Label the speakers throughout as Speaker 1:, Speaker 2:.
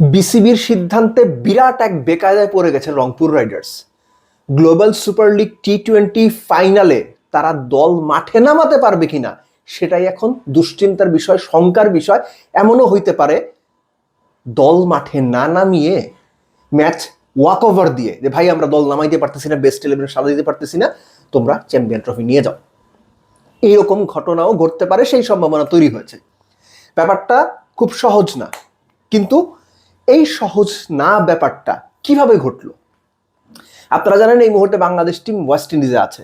Speaker 1: বিসিবির সিদ্ধান্তে বিরাট এক বেকায়দায় পড়ে গেছে Rangpur riders. Global super league T twenty ফাইনালে তারা দল মাঠে নামাতে পারবে কিনা, সেটাই এখন দুশ্চিন্তার বিষয়, শঙ্কার বিষয়। এমনও হইতে পারে, দল মাঠে না নামিয়ে ম্যাচ ওয়াক ওভার দিয়ে, যে ভাই আমরা দল নামাইতে পারতেছি না বেস্ট ইলেভেন সাজা দিতে পারতেছি না, তোমরা চ্যাম্পিয়ন ট্রফি নিয়ে যাও। এইরকম ঘটনাও ঘটতে পারে, সেই সম্ভাবনা তৈরি হয়েছে। ব্যাপারটা খুব সহজ না, কিন্তু এই সহজ না ব্যাপারটা কীভাবে ঘটলো? আপনারা জানেন এই মুহূর্তে বাংলাদেশ টিম ওয়েস্ট ইন্ডিজে আছে।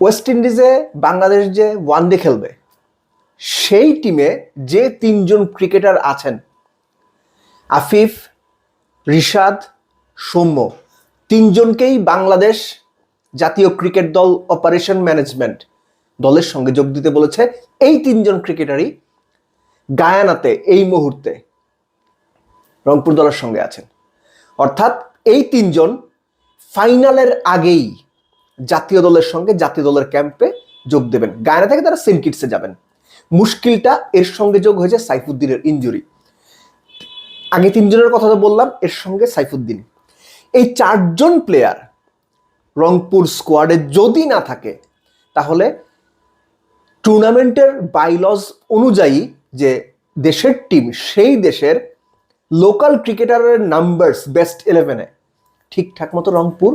Speaker 1: ওয়েস্ট ইন্ডিজে বাংলাদেশ যে ওয়ান ডে খেলবে, সেই টিমে যে তিনজন ক্রিকেটার আছেন, আফিফ, রিশাদ, সৌম্য, তিনজনকেই বাংলাদেশ জাতীয় ক্রিকেট দল অপারেশন ম্যানেজমেন্ট দলের সঙ্গে যোগ দিতে বলেছে। এই তিনজন ক্রিকেটারই গায়ানাতে এই মুহূর্তে রংপুর দলের সঙ্গে আছেন। অর্থাৎ এই তিনজন ফাইনালের আগেই জাতীয় দলের সঙ্গে জাতীয় দলের ক্যাম্পে যোগ দেবেন। গায়না থেকে তারা সেনকিটসে যাবেন। মুশকিলটা এর সঙ্গে যোগ হয়েছে সাইফুদ্দিনের ইঞ্জুরি আগে তিনজনের কথা তো বললাম, এর সঙ্গে সাইফুদ্দিন। এই চারজন প্লেয়ার রংপুর স্কোয়াডে যদি না থাকে, তাহলে টুর্নামেন্টের বাইলজ অনুযায়ী যে দেশের টিম সেই দেশের লোকাল ক্রিকেটারের নাম্বারস বেস্ট ইলেভেনে ঠিকঠাক মতো রংপুর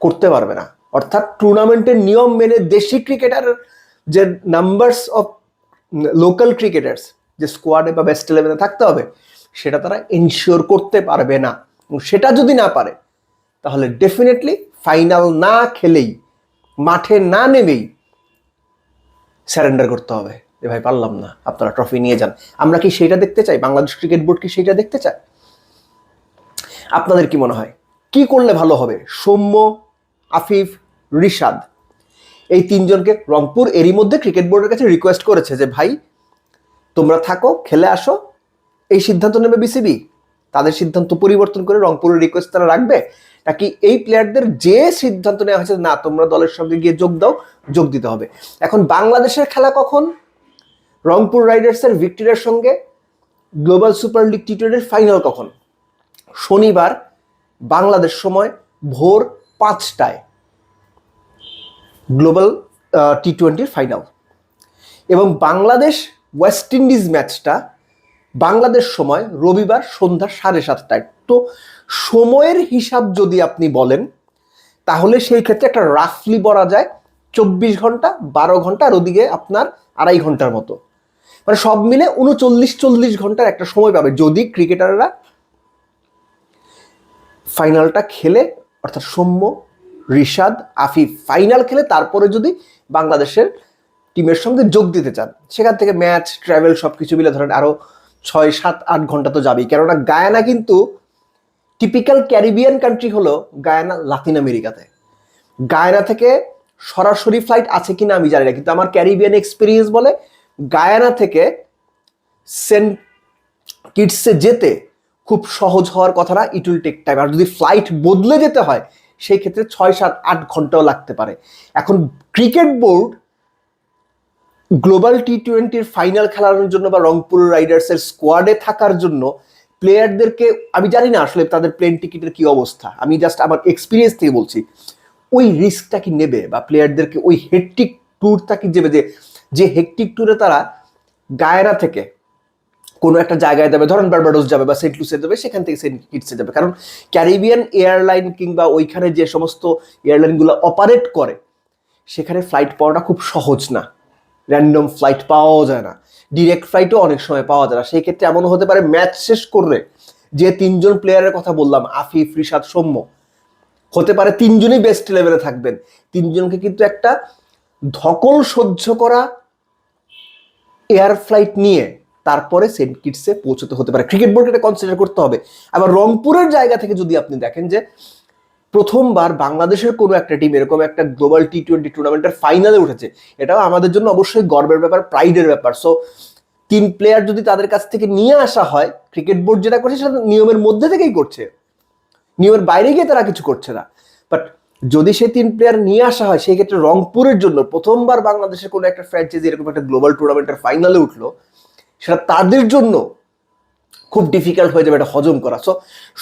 Speaker 1: করতে পারবে না। অর্থাৎ টুর্নামেন্টের নিয়ম মেনে দেশি ক্রিকেটার যে নাম্বারস অফ লোকাল ক্রিকেটার্স যে স্কোয়াডে বা বেস্ট ইলেভেনে থাকতে হবে, সেটা তারা এনশিওর করতে পারবে না। সেটা যদি না পারে, তাহলে ডেফিনেটলি ফাইনাল না খেলেই, মাঠে না নেমেই স্যারেন্ডার করতে হবে। যে ভাই পারলাম না, আপনারা ট্রফি নিয়ে যান। আমরা কি সেইটা দেখতে চাই? বাংলাদেশ ক্রিকেট বোর্ড কি সেইটা দেখতে চায়? আপনাদের কি মনে হয়? কি করলে ভালো হবে? সৌম্য, আফিফ, রিশাদ। এই তিনজনকে রংপুর এরই মধ্যে ক্রিকেট বোর্ডের কাছে রিকোয়েস্ট করেছে যে, ভাই, তোমরা থাকো, খেলে আসো। এই সিদ্ধান্ত নেবে বিসিবি তাদের সিদ্ধান্ত পরিবর্তন করে রংপুরের রিকোয়েস্ট তারা রাখবে? নাকি এই প্লেয়ারদের যে সিদ্ধান্ত নেওয়া হয়েছে, না, তোমরা দলের সঙ্গে গিয়ে যোগ দাও, যোগ দিতে হবে। এখন বাংলাদেশের খেলা কখন? রংপুর রাইডার্সের ভিক্টোরিয়ার সঙ্গে গ্লোবাল সুপার লিগ টি টোয়েন্টির ফাইনাল কখন? শনিবার, বাংলাদেশ সময় ভোর পাঁচটায়। গ্লোবাল টি টোয়েন্টির ফাইনাল। এবং বাংলাদেশ ওয়েস্ট ইন্ডিজ ম্যাচটা বাংলাদেশ সময় রবিবার সন্ধ্যা সাড়ে সাতটায়। তো সময়ের হিসাব যদি আপনি বলেন, তাহলে সেই ক্ষেত্রে একটা রাফলি বলা যায়, চব্বিশ ঘণ্টা, বারো ঘণ্টা, আর ওদিকে আপনার আড়াই ঘণ্টার মতো। মানে সব মিলে উনচল্লিশ চল্লিশ ঘণ্টার একটা সময় পাবে যদি ক্রিকেটাররা ফাইনালটা খেলে, অর্থাৎ সৌম্য, রিশাদ, আফিফ ফাইনাল খেলে, তারপরে যদি বাংলাদেশের টিমের সঙ্গে যোগ দিতে চান, সেখান থেকে ম্যাচ ট্রাভেল সব কিছু মিলে ধরেন আরও ছয়, সাত, আট ঘণ্টা তো যাবেই। কেননা গায়ানা কিন্তু টিপিক্যাল ক্যারিবিয়ান কান্ট্রি হলো গায়ানা লাতিন আমেরিকাতে গায়ানা থেকে সরাসরি ফ্লাইট আছে কিনা আমি জানি না, কিন্তু আমার ক্যারিবিয়ান এক্সপিরিয়েন্স বলে গায়ানা থেকে সেন্ট কিটসে যেতে খুব সহজ হওয়ার কথা না ইট উইল টেক টাইম আর যদি ফ্লাইট বদলে যেতে হয়, সেই ক্ষেত্রে ছয়, সাত, আট ঘন্টাও লাগতে পারে। এখন ক্রিকেট বোর্ড গ্লোবাল টি টোয়েন্টির ফাইনাল খেলানোর জন্য বা রংপুর রাইডার্সের স্কোয়াডে থাকার জন্য প্লেয়ারদেরকে আমি জানি না আসলে তাদের প্লেন টিকিটের কি অবস্থা। আমি জাস্ট আমার এক্সপিরিয়েন্স থেকে বলছি। ওই রিস্কটা কি নেবে বা প্লেয়ারদেরকে ওই হেকটিক ট্যুরটা কি দেবে যে যে হেকটিক ট্যুরে তারা গায়রা থেকে কোনো একটা জায়গায় যাবে, ধরেন বার্বাডোস যাবে বা সেন্ট লুসে যাবে, সেখান থেকে সেন্ট কিটসে যাবে। কারণ ক্যারিবিয়ান এয়ারলাইন কিংবা ওইখানে যে সমস্ত এয়ারলাইনগুলো অপারেট করে, সেখানে ফ্লাইট পাওয়াটা খুব সহজ না। র্যান্ডম ফ্লাইট পাওয়াও যায় না। ডিরেক্ট ফ্লাইটও অনেক সময় পাওয়া যায় না। সেই ক্ষেত্রে এমন হতে পারে ম্যাচ শেষ করলে যে তিনজন প্লেয়ারের কথা বললাম, আফিফ, রিশাদ, সৌম্য, হতে পারে তিনজনই বেস্ট লেভেলে থাকবেন। তিনজনকে কিন্তু একটা ধকল সহ্য করা এয়ার ফ্লাইট নিয়ে তারপরে সেন্ট কিটসে পৌঁছতে হতে পারে। ক্রিকেট বোর্ডকে এটা কনসিডার করতে হবে। আবার রংপুরের জায়গা থেকে যদি আপনি দেখেন যে প্রথমবার বাংলাদেশের কোনো একটা টিম এরকম একটা গ্লোবাল টি টোয়েন্টি টুর্নামেন্টের ফাইনালে উঠেছে, এটাও আমাদের জন্য অবশ্যই গর্বের ব্যাপার প্রাইডের ব্যাপার। সো তিন প্লেয়ার যদি তাদের কাছ থেকে নিয়ে আসা হয়, ক্রিকেট বোর্ড যেটা করছে সেটা নিয়মের মধ্যে থেকেই করছে। নিয়মের বাইরে গিয়ে তারা কিছু করছে না। যদি সে তিন প্লেয়ার নিয়ে আসা হয়, সেই ক্ষেত্রে রংপুরের জন্য প্রথমবার বাংলাদেশের কোনো একটা ফ্র্যাঞ্চাইজি এরকম একটা গ্লোবাল টুর্নামেন্টের ফাইনালে উঠল, সেটা তাদের জন্য খুব ডিফিকাল্ট হয়ে যাবে, এটা হজম করা। সো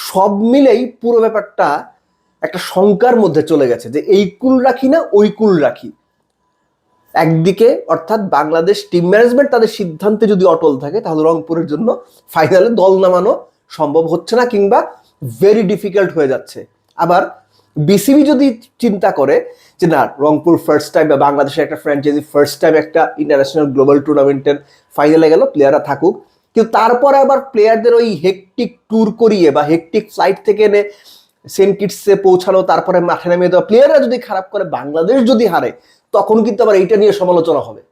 Speaker 1: সব মিলেই পুরো ব্যাপারটা একটা শঙ্কার মধ্যে চলে গেছে যে এই কুল রাখি না ওই কুল রাখি। একদিকে অর্থাৎ বাংলাদেশ টিম ম্যানেজমেন্ট তাদের সিদ্ধান্তে যদি অটল থাকে, তাহলে রংপুরের জন্য ফাইনালে দল নামানো সম্ভব হচ্ছে না কিংবা ভেরি ডিফিকাল্ট হয়ে যাচ্ছে। আবার বিসিবি যদি চিন্তা করে যে না, রংপুর ফার্স্ট টাইম বা বাংলাদেশের একটা ফ্র্যাঞ্চাইজি ফার্স্ট টাইম একটা ইন্টারন্যাশনাল গ্লোবাল টুর্নামেন্টের ফাইনালে গেল প্লেয়াররা থাকুক। কিন্তু তারপরে আবার প্লেয়ারদের ওই হেকটিক ট্যুর করিয়ে বা হেকটিক ফ্লাইট থেকে এনে সেন্ট কিটসে পৌঁছানো, তারপরে মাঠে নামিয়ে দেওয়া প্লেয়াররা যদি খারাপ করে, বাংলাদেশ যদি হারে, তখন কিন্তু আবার এইটা নিয়ে সমালোচনা হবে।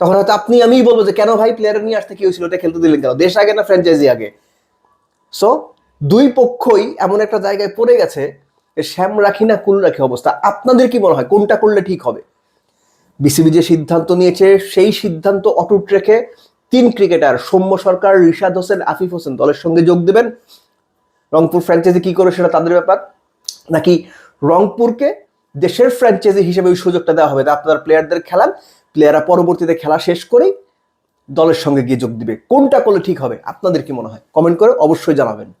Speaker 1: তখন হয়তো আপনি, আমিই বলব যে, কেন ভাই প্লেয়ার নিয়ে আসতে কি হয়েছিল এটা খেলতে দিলেন কেন? দেশ আগে না ফ্র্যাঞ্চাইজি আগে? সো দুই পক্ষই এমন একটা জায়গায় পড়ে গেছে শ্যাম রাখি না কুল রাখি অবস্থা? আপনাদের কি মনে হয় কোনটা করলে ঠিক হবে? বিসিবি যে সিদ্ধান্ত নিয়েছে, সেই সিদ্ধান্ত অটুট রেখে তিন ক্রিকেটার, সৌম্য সরকার, রিশাদ হোসেন, আফিফ হোসেন দলের সঙ্গে যোগ দেবেন। রংপুর ফ্র্যাঞ্চাইজি কি করে সেটা তাদের ব্যাপার। নাকি রংপুরকে দেশের ফ্র্যাঞ্চাইজি হিসেবে ওই সুযোগটা দেওয়া হবে আপনার প্লেয়ারদের খেলান। প্লেয়াররা পরবর্তীতে খেলা শেষ করেই দলের সঙ্গে গিয়ে যোগ দিবে। কোনটা করলে ঠিক হবে? আপনাদের কি মনে হয়? কমেন্ট করে অবশ্যই জানাবেন।